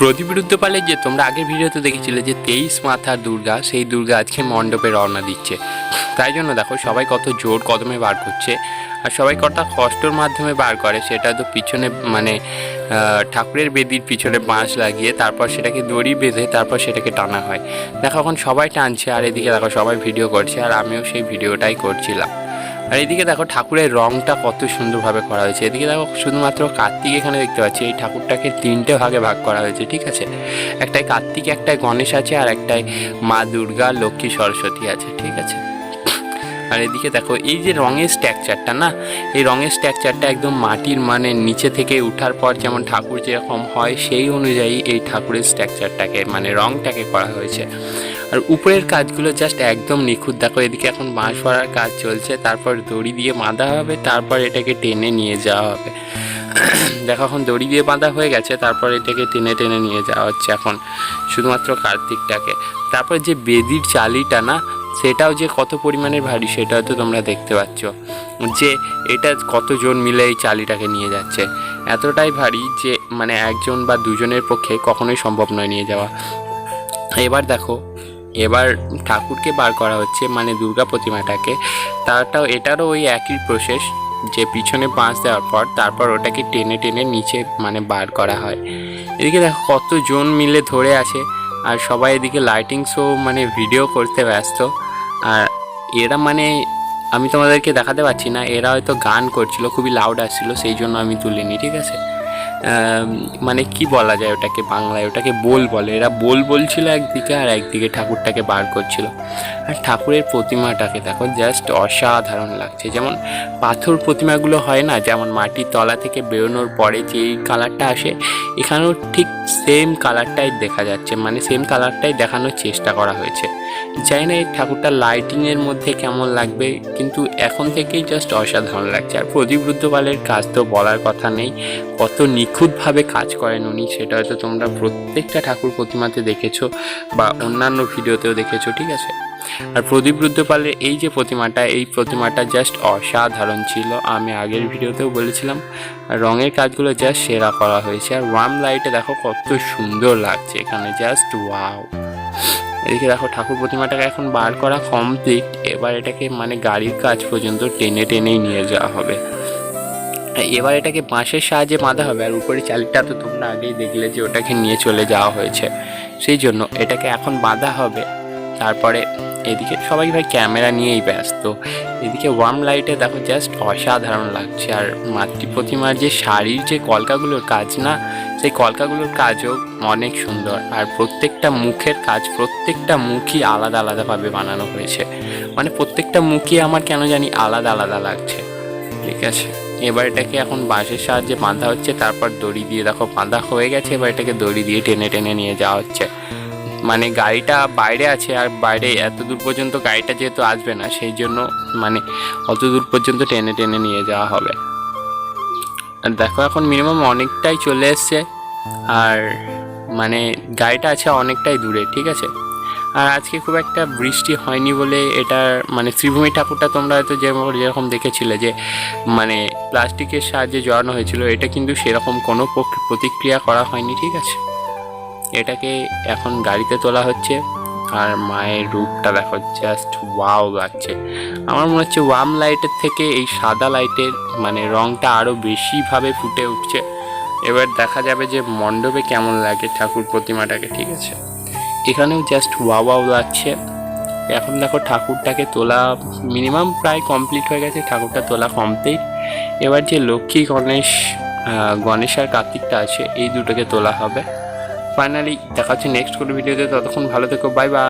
প্রতিবিরুদ্ধ পালে যে তোমরা আগের ভিডিওতে দেখেছিলে যে তেইশ মাথার দুর্গা, সেই দুর্গা আজকে মণ্ডপে রওনা দিচ্ছে। তাই জন্য দেখো সবাই কত জোর কদমে বার করছে। আর সবাই কত কষ্টর মাধ্যমে বার করে, সেটা তো পিছনে মানে ঠাকুরের বেদির পিছনে বাঁশ লাগিয়ে, তারপর সেটাকে দড়ি বেঁধে, তারপর সেটাকে টানা হয়। দেখো এখন সবাই টানছে, আর এদিকে দেখো সবাই ভিডিও করছে, আর আমিও সেই ভিডিওটাই করছিলাম। আর এদিকে দেখো ঠাকুরের রংটা কত সুন্দরভাবে করা হয়েছে। এদিকে দেখো শুধুমাত্র কার্তিক এখানে দেখতে পাচ্ছি। এই ঠাকুরটাকে তিনটে ভাগে ভাগ করা হয়েছে, ঠিক আছে? একটাই কার্তিক, একটাই গণেশ আছে, আর একটাই মা দুর্গা, লক্ষ্মী, সরস্বতী আছে, ঠিক আছে? আর এদিকে দেখো, এই যে রঙের স্ট্রাকচারটা না, এই রঙের স্ট্রাকচারটা একদম মাটির মানে নিচে থেকে উঠার পর যেমন ঠাকুর যেরকম হয়, সেই অনুযায়ী এই ঠাকুরের স্ট্রাকচারটাকে মানে রংটাকে করা হয়েছে। আর উপরের কাজগুলো জাস্ট একদম নিখুঁত। দেখো, এদিকে এখন বাঁশ ভরার কাজ চলছে, তারপর দড়ি দিয়ে বাঁধা হবে, তারপর এটাকে টেনে নিয়ে যাওয়া হবে। দেখো, এখন দড়ি দিয়ে বাঁধা হয়ে গেছে, তারপর এটাকে টেনে টেনে নিয়ে যাওয়া হচ্ছে এখন, শুধুমাত্র কার্তিকটাকে। তারপর যে বেদির চালিটা না, সেটাও যে কত পরিমাণের ভারী সেটাও তো তোমরা দেখতে পাচ্ছ। যে এটা কতজন মিলে এই চালিটাকে নিয়ে যাচ্ছে। এতটাই ভারী যে মানে একজন বা দুজনের পক্ষে কখনোই সম্ভব নয় নিয়ে যাওয়া। এবার দেখো এবার ঠাকুরকে বার করা হচ্ছে মানে দুর্গা প্রতিমাটাকে। তারটাও, এটারও ওই একই প্রসেস যে পিছনে বাঁশ দেওয়ার পর তারপর ওটাকে টেনে টেনে নিচে মানে বার করা হয়। এদিকে দেখো কতজন মিলে ধরে আছে, আর সবাই এদিকে লাইটিং শো মানে ভিডিও করতে ব্যস্ত। আর এরা মানে আমি তোমাদেরকে দেখাতে পারছি না, এরা হয়তো গান করছিল, খুবই লাউড আসছিল, সেই জন্য আমি তুলিনি, ঠিক আছে? মানে কি বলা যায় ওটাকে বাংলায়? ওটাকে বোল বলে। এরা বোল বলছিল একদিকে আর একদিকে ঠাকুরটাকে বার করছিল। আর ঠাকুরের প্রতিমাটাকে দেখো জাস্ট অসাধারণ লাগছে। যেমন পাথর প্রতিমাগুলো হয় না, যেমন মাটির তলা থেকে বেরোনোর পরে যেই কালারটা আসে, এখানেও ঠিক সেম কালারটাই দেখা যাচ্ছে মানে সেম কালারটাই দেখানোর চেষ্টা করা হয়েছে। জানি না এই ঠাকুরটা লাইটিংয়ের মধ্যে কেমন লাগবে, কিন্তু এখন থেকেই জাস্ট অসাধারণ লাগছে। আর প্রদীপ পালের কাজ তো বলার কথা নেই, কত নিখুঁতভাবে কাজ করেন উনি, সেটা হয়তো তোমরা প্রত্যেকটা ঠাকুর প্রতিমাতে দেখেছ, বা অন্যান্য ভিডিওতেও দেখেছ, ঠিক আছে? আর প্রদীপ রুদ্রপালের এই যে প্রতিমাটা, এই প্রতিমাটা জাস্ট অসাধারণ ছিল। আমি আগের ভিডিওতেও বলেছিলাম, রঙের কাজগুলো জাস্ট সেরা করা হয়েছে। আর ওয়ার্ম লাইটে দেখো কত সুন্দর লাগছে এখানে জাস্ট ওয়াও এদিকে দেখো ঠাকুর প্রতিমাটাকে এখন বার করা কমপ্লিট এবার এটাকে মানে গাড়ির কাজ পর্যন্ত টেনে টেনেই নিয়ে যাওয়া হবে। এবার এটাকে বাঁশের সাহায্যে বাঁধা হবে। আর উপরে চালটা তো তোমরা আগেই দেখলে যে ওটাকে নিয়ে চলে যাওয়া হয়েছে। সেই জন্য এটাকে এখন বাঁধা হবে। তারপরে এদিকে সবাই ভাই ক্যামেরা নিয়েই ব্যস্ত। এদিকে ওয়ার্ম লাইটে দেখো জাস্ট অসাধারণ লাগছে। আর মাতৃ প্রতিমার যে শাড়ির যে কলকাগুলোর কাজ না, সেই কলকাগুলোর কাজও অনেক সুন্দর। আর প্রত্যেকটা মুখের কাজ, প্রত্যেকটা মুখই আলাদা আলাদাভাবে বানানো হয়েছে। মানে প্রত্যেকটা মুখই আমার কেন জানি আলাদা আলাদা লাগছে। ঠিক আছে? এবার এটাকে এখন বাঁশের সাহায্যে বাঁধা হচ্ছে, তারপর দড়ি দিয়ে দেখো বাঁধা হয়ে গেছে, এবার এটাকে দড়ি দিয়ে টেনে টেনে নিয়ে যাওয়া হচ্ছে। মানে গাড়িটা বাইরে আছে আর বাইরে এত দূর পর্যন্ত গাড়িটা যেহেতু আসবে না, সেই জন্য মানে অত দূর পর্যন্ত টেনে টেনে নিয়ে যাওয়া হবে। আর দেখো এখন মিনিমাম অনেকটাই চলে এসছে আর মানে গাড়িটা আছে অনেকটাই দূরে, ঠিক আছে? আর আজকে খুব একটা বৃষ্টি হয়নি বলে এটার মানে শ্রীভূমি ঠাকুরটা তোমরা হয়তো যেরকম যেরকম দেখেছিলে যে মানে প্লাস্টিকের সাহায্যে জড়ানো হয়েছিল, এটা কিন্তু সেরকম কোনো প্রতিক্রিয়া করা হয়নি, ঠিক আছে? এটাকে এখন গাড়িতে তোলা হচ্ছে। আর মায়ের রূপটা দেখো জাস্ট ওয়াও লাগছে। আমার মনে হচ্ছে ওয়াম লাইটের থেকে এই সাদা লাইটের মানে রংটা আরও বেশিভাবে ফুটে উঠছে। এবার দেখা যাবে যে মণ্ডপে কেমন লাগে ঠাকুর প্রতিমাটাকে, ঠিক আছে? এখানেও জাস্ট ওয়াও ওয়াও লাগছে। এখন দেখো ঠাকুরটাকে তোলা মিনিমাম প্রায় কমপ্লিট হয়ে গেছে, ঠাকুরটা তোলা কমপ্লিট এবার যে লক্ষ্মী গণেশ গণেশ আর কার্তিকটা আছে, এই দুটোকে তোলা হবে। ফাইনালি দেখা হচ্ছে নেক্সট কোনো ভিডিওতে ততক্ষণ ভালো থেকো বাই বাই